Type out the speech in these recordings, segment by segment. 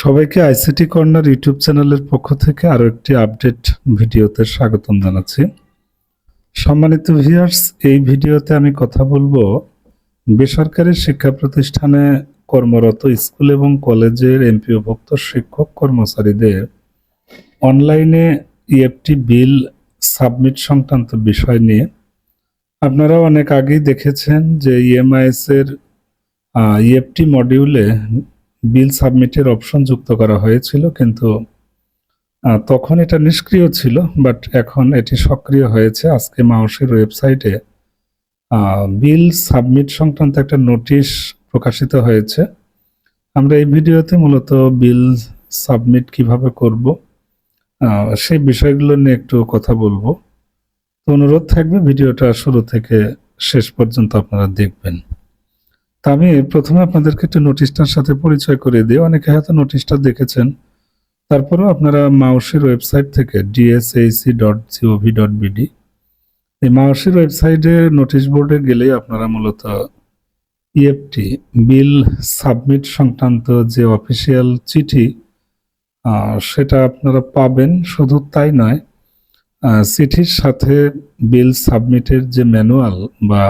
সবাইকে ICT corner YouTube চ্যানেলের পক্ষ থেকে আরও একটি আপডেট ভিডিওতে স্বাগতম জানাচ্ছি। সম্মানিত ভিউয়ার্স, এই ভিডিওতে আমি কথা বলব বেসরকারি শিক্ষা প্রতিষ্ঠানে কর্মরত স্কুল এবং কলেজের এমপিওভুক্ত শিক্ষক কর্মচারীদের অনলাইনে ইএফটি বিল সাবমিট সংক্রান্ত বিষয় নিয়ে। আপনারা অনেক আগেই দেখেছেন যে ইএমআইএস এর ইএফটি মডিউলে বিল সাবমিটের অপশন যুক্ত করা হয়েছিল, কিন্তু তখন এটা নিষ্ক্রিয় ছিল, বাট এখন এটি সক্রিয় হয়েছে। আজকে মাউসের ওয়েবসাইটে বিল সাবমিট সংক্রান্ত একটা নোটিশ প্রকাশিত হয়েছে। আমরা এই ভিডিওতে মূলত বিল সাবমিট কীভাবে করব সেই বিষয়গুলো নিয়ে একটু কথা বলব। তো অনুরোধ থাকবে, ভিডিওটা শুরু থেকে শেষ পর্যন্ত আপনারা দেখবেন। আমি প্রথমে আপনাদেরকে একটু নোটিশটার সাথে পরিচয় করে দিই। অনেকে হয়তো নোটিশটা দেখেছেন। তারপরেও আপনারা মাউসের ওয়েবসাইট থেকে DSSC dot GOV dot BD এই মাউসের ওয়েবসাইটে নোটিশ বোর্ডে গেলেই আপনারা মূলত ইএফটি বিল সাবমিট সংক্রান্ত যে অফিসিয়াল চিঠি সেটা আপনারা পাবেন। শুধু তাই নয় চিঠির সাথে বিল সাবমিটের যে ম্যানুয়াল বা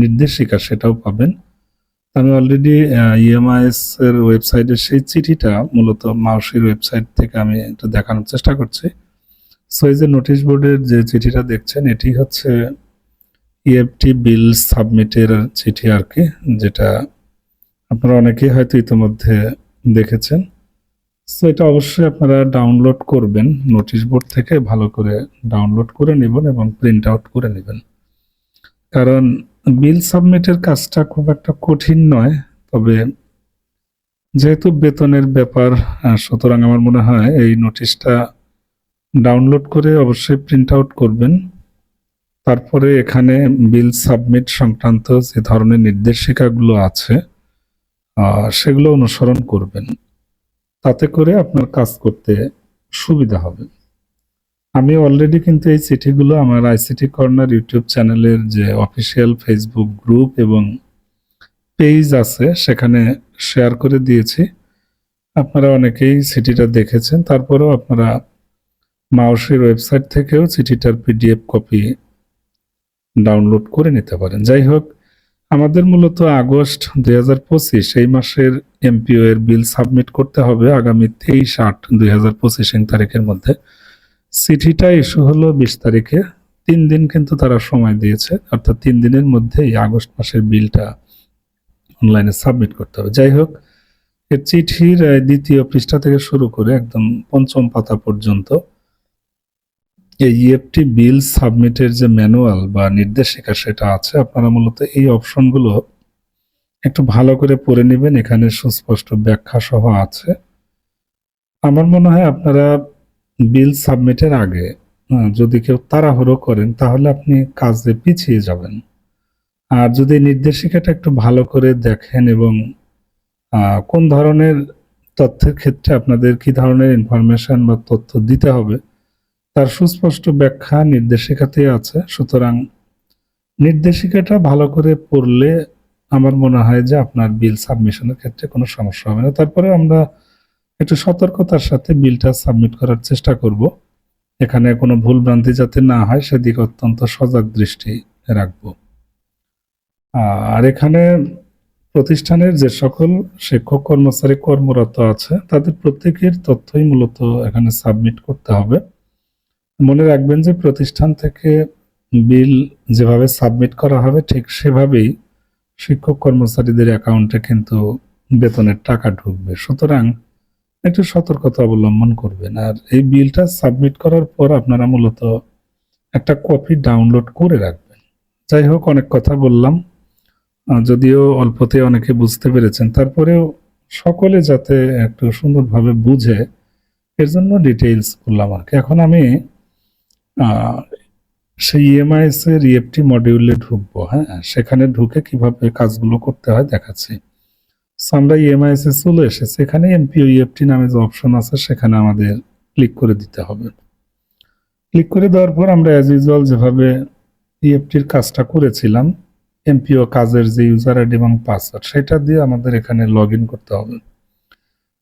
নির্দেশিকা সেটাও পাবেন। আমি অলরেডি ইএমআইএস এর ওয়েবসাইটের সেই চিঠিটা মূলত মাউসির ওয়েবসাইট থেকে আমি একটু দেখানোর চেষ্টা করছি। সো এই যে নোটিশ বোর্ডের যে চিঠিটা দেখছেন, এটি হচ্ছে ইএফটি বিল সাবমিটের চিঠি আর কি, যেটা আপনারা অনেকেই হয়তো ইতিমধ্যে দেখেছেন। সো এটা অবশ্যই আপনারা ডাউনলোড করবেন নোটিশ বোর্ড থেকে ভালো করে ডাউনলোড করে নেবেন এবং প্রিন্ট আউট করে নেবেন। কারণ বিল সাবমিটের কাজটা খুব একটা কঠিন নয়, তবে যেহেতু বেতনের ব্যাপার সুতরাং আমার মনে হয় এই নোটিশটা ডাউনলোড করে অবশ্যই প্রিন্ট আউট করবেন। তারপরে এখানে বিল সাবমিট সংক্রান্ত যে ধরনের নির্দেশিকাগুলো আছে সেগুলো অনুসরণ করবেন। তাতে করে আপনার কাজ করতে সুবিধা হবে। আমি অলরেডি কিন্তু এই চিঠিগুলো আমার আইসিটি কর্নার ইউটিউব চ্যানেলের যে অফিসিয়াল ফেসবুক গ্রুপ এবং পেজ আছে, সেখানে শেয়ার করে দিয়েছি। আপনারা অনেকেই চিঠিটা দেখেছেন, তারপরেও আপনারা মাউসের ওয়েবসাইট থেকেও চিঠিটার পিডিএফ কপি ডাউনলোড করে নিতে পারেন। যাই হোক, আমাদের মূলত আগস্ট দুই হাজার পঁচিশ, এই মাসের এমপিও এর বিল সাবমিট করতে হবে আগামী তেইশ আট দুই হাজার পঁচিশ তারিখের মধ্যে। চিঠিটা ইস্যু হলো বিশ তারিখে। তিন দিন কিন্তু তারা সময় দিয়েছে। অর্থাৎ তিন দিনের মধ্যেই আগস্ট মাসের বিলটা অনলাইনে সাবমিট করতে হবে। যাই হোক চিঠির দ্বিতীয় পৃষ্ঠা থেকে শুরু করে একদম পঞ্চম পাতা পর্যন্ত এই ইএফটি বিল সাবমিটের যে ম্যানুয়াল বা নির্দেশিকা সেটা আছে, আপনারা মূলত এই অপশনগুলো একটু ভালো করে পড়ে নেবেন। এখানে সুস্পষ্ট ব্যাখ্যা সহ আছে। আমার মনে হয় আপনারা বিল সাবমিটের আগে যদি কেউ তাড়াহুড়ো করেন, তাহলে আপনি কাজে পিছিয়ে যাবেন। আর যদি নির্দেশিকাটা একটু ভালো করে দেখেন এবং কোন ধরনের তথ্যের ক্ষেত্রে আপনাদের কি ধরনের ইনফরমেশন বা তথ্য দিতে হবে, তার সুস্পষ্ট ব্যাখ্যা নির্দেশিকাতেই আছে। সুতরাং নির্দেশিকাটা ভালো করে পড়লে আমার মনে হয় যে আপনার বিল সাবমিশনের ক্ষেত্রে কোনো সমস্যা হবে না। তারপরে আমরা একটু সতর্কতার সাথে বিলটা সাবমিট করার চেষ্টা করব। এখানে কোনো ভুল ভ্রান্তি যাতে না হয়, সেদিকে অত্যন্ত সজাগ দৃষ্টি রাখব। আর এখানে প্রতিষ্ঠানের যে সকল শিক্ষক কর্মচারী কর্মরত আছে, তাদের প্রত্যেকের তথ্যই মূলত এখানে সাবমিট করতে হবে। মনে রাখবেন যে প্রতিষ্ঠান থেকে বিল যেভাবে সাবমিট করা হবে, ঠিক সেভাবেই শিক্ষক কর্মচারীদের অ্যাকাউন্টে কিন্তু বেতনের টাকা ঢুকবে। সুতরাং একটু সতর্কতা অবলম্বন করবেন। আর এই বিলটা সাবমিট করার পর আপনারা মূলত একটা কপি ডাউনলোড করে রাখবেন। যাই হোক, অনেক কথা বললাম। যদিও অল্পতে অনেকে বুঝতে পেরেছেন। তারপরেও সকলে যাতে একটু সুন্দরভাবে বুঝে, এর জন্য ডিটেইলস বললাম আর কি। এখন আমি সেই ইএমআইএস এর ইএফটি মডিউলে ঢুকবো হ্যাঁ? সেখানে ঢুকে কীভাবে কাজগুলো করতে হয় দেখাচ্ছি। আমরা ইএমআইএস এ চলে এসেছি। এখানে এমপিও ইএফটি নামে যে অপশন আছে, সেখানে আমাদের ক্লিক করে দিতে হবে। ক্লিক করে দেওয়ার পর আমরা অ্যাজ ইউজুয়াল যেভাবে ইএফটির কাজটা করেছিলাম এমপিও কাজের যে ইউজার আইডি এবং পাসওয়ার্ড সেটা দিয়ে আমাদের এখানে লগ করতে হবে।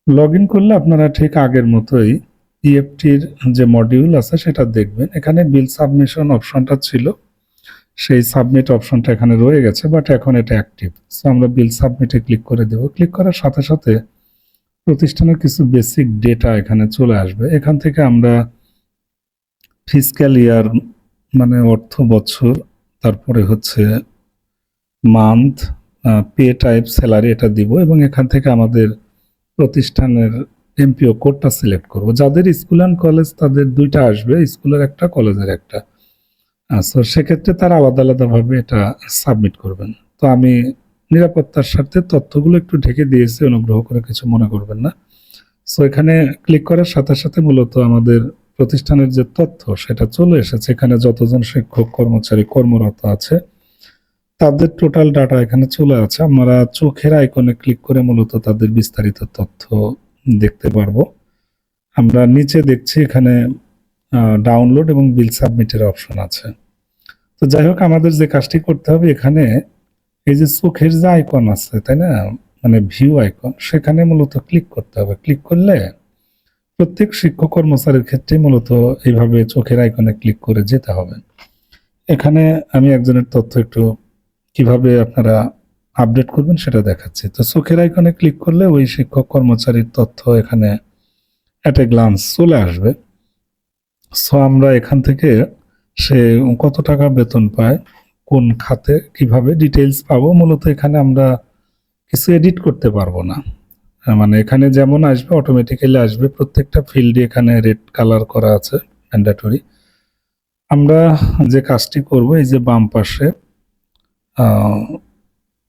লগ করলে আপনারা ঠিক আগের মতোই ইএফটির যে মডিউল আছে, সেটা দেখবেন। এখানে বিল সাবমিশন অপশনটা ছিল। সেই সাবমিট অপশনটা এখানে রয়ে গেছে বাট এখন এটা অ্যাক্টিভ সো আমরা বিল সাবমিটে ক্লিক করে দেব। ক্লিক করার সাথে সাথে প্রতিষ্ঠানের কিছু বেসিক ডেটা এখানে চলে আসবে। এখান থেকে আমরা ফিজিক্যাল ইয়ার মানে অর্থ বছর, তারপরে হচ্ছে মান্থ পে টাইপ স্যালারি এটা দিব এবং এখান থেকে আমাদের প্রতিষ্ঠানের এমপিও কোডটা সিলেক্ট করব। যাদের স্কুল অ্যান্ড কলেজ তাদের দুইটা আসবে স্কুলের একটা কলেজের একটা। সো সেক্ষেত্রে তারা আলাদা আলাদাভাবে এটা সাবমিট করবেন। তো আমি নিরাপত্তার স্বার্থে তথ্যগুলো একটু ঢেকে দিয়েছি, অনুগ্রহ করে কিছু মনে করবেন না। সো এখানে ক্লিক করার সাথে সাথে মূলত আমাদের প্রতিষ্ঠানের যে তথ্য, সেটা চলে এসেছে। এখানে যতজন শিক্ষক, কর্মচারী, কর্মরত আছে, তাদের টোটাল ডাটা এখানে চলে আছে। আমরা চোখের আইকনে ক্লিক করে মূলত তাদের বিস্তারিত তথ্য দেখতে পারব। আমরা নিচে দেখছি এখানে ডাউনলোড এবং বিল সাবমিটের অপশন আছে। তো যাই হোক, আমাদের যে কাজটি করতে হবে এখানে, এই যে চোখের যে আইকন আছে, তাই না? মানে ভিউ আইকন সেখানে মূলত ক্লিক করতে হবে। ক্লিক করলে প্রত্যেক শিক্ষক কর্মচারীর ক্ষেত্রে মূলত এইভাবে চোখের আইকনে ক্লিক করে যেতে হবে। এখানে আমি একজনের তথ্য একটু কীভাবে আপনারা আপডেট করবেন সেটা দেখাচ্ছি। তো চোখের আইকনে ক্লিক করলে ওই শিক্ষক কর্মচারীর তথ্য এখানে অ্যাট এ গ্লান্স চলে আসবে। সো আমরা এখান থেকে সে কত টাকা বেতন পায়, কোন খাতে কীভাবে ডিটেলস পাবো, মূলত এখানে আমরা কিছু এডিট করতে পারব না। মানে এখানে যেমন আসবে অটোমেটিক্যালি আসবে, প্রত্যেকটা ফিল্ডে এখানে রেড কালার করা আছে ম্যান্ডাটরি আমরা যে কাজটি করব, এই যে বাম পাশে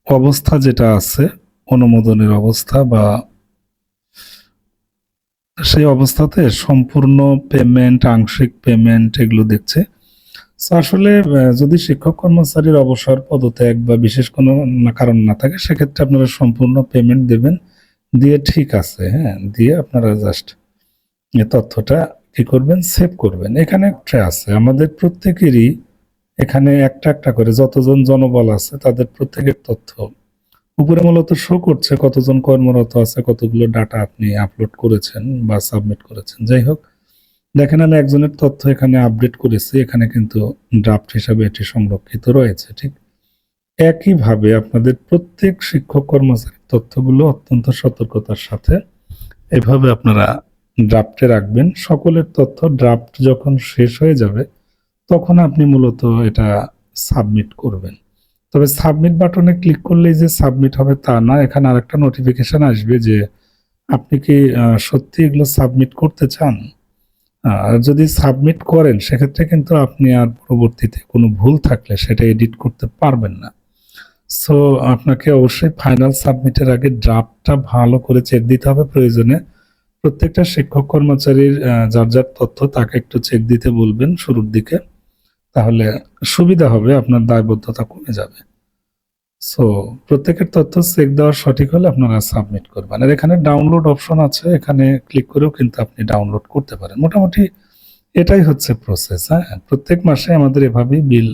অবস্থা যেটা আছে, অনুমোদনের অবস্থা বা সেই অবস্থাতে সম্পূর্ণ পেমেন্ট আংশিক পেমেন্ট এগুলো দেখছে। আসলে যদি শিক্ষক কর্মচারীর অবসর পদত্যাগ বা বিশেষ কোনো কারণ না থাকে, সেক্ষেত্রে আপনারা সম্পূর্ণ পেমেন্ট দেবেন। দিয়ে ঠিক আছে হ্যাঁ দিয়ে আপনারা জাস্ট এ তথ্যটা কি করবেন সেভ করবেন। এখানে একটা আছে, আমাদের প্রত্যেকেরই এখানে একটা একটা করে যতজন জনবল আছে, তাদের প্রত্যেকের তথ্য উপরে মূলত শো করছে কতজন কর্মরত আছে, কতগুলো ডাটা আপনি আপলোড করেছেন বা সাবমিট করেছেন। যাই হোক, দেখেন আমি একজনের তথ্য এখানে আপডেট করেছি, এখানে কিন্তু ড্রাফট হিসাবে এটি সংরক্ষিত রয়েছে, ঠিক? একইভাবে আপনাদের প্রত্যেক শিক্ষক কর্মচারীর তথ্যগুলো অত্যন্ত সতর্কতার সাথে এভাবে আপনারা ড্রাফটে রাখবেন। সকলের তথ্য ড্রাফট যখন শেষ হয়ে যাবে, তখন আপনি মূলত এটা সাবমিট করবেন। তবে সাবমিট বাটনে ক্লিক করলেই যে সাবমিট হবে তা না, এখানে আরেকটা নোটিফিকেশন আসবে যে আপনি কি সত্যি এগুলো সাবমিট করতে চান? যদি সাবমিট করেন, সেক্ষেত্রে কিন্তু আপনি আর পরবর্তীতে কোনো ভুল থাকলে সেটা এডিট করতে পারবেন না। সো আপনাকে অবশ্যই ফাইনাল সাবমিটের আগে ড্রাফটটা ভালো করে চেক দিতে হবে প্রয়োজনে। প্রত্যেকটা শিক্ষক কর্মচারীর যার যার তথ্য তাকে একটু চেক দিতে বলবেন শুরুর দিকে। তাহলে সুবিধা হবে, আপনার দায়বদ্ধতা কমে যাবে। সো প্রত্যেকের তথ্য চেক দেওয়ার সঠিক হলে আপনারা সাবমিট করবেন। আর এখানে ডাউনলোড অপশন আছে, এখানে ক্লিক করেও কিন্তু আপনি ডাউনলোড করতে পারেন। মোটামুটি এটাই হচ্ছে প্রসেস হ্যাঁ? প্রত্যেক মাসে আমাদের এভাবেই বিল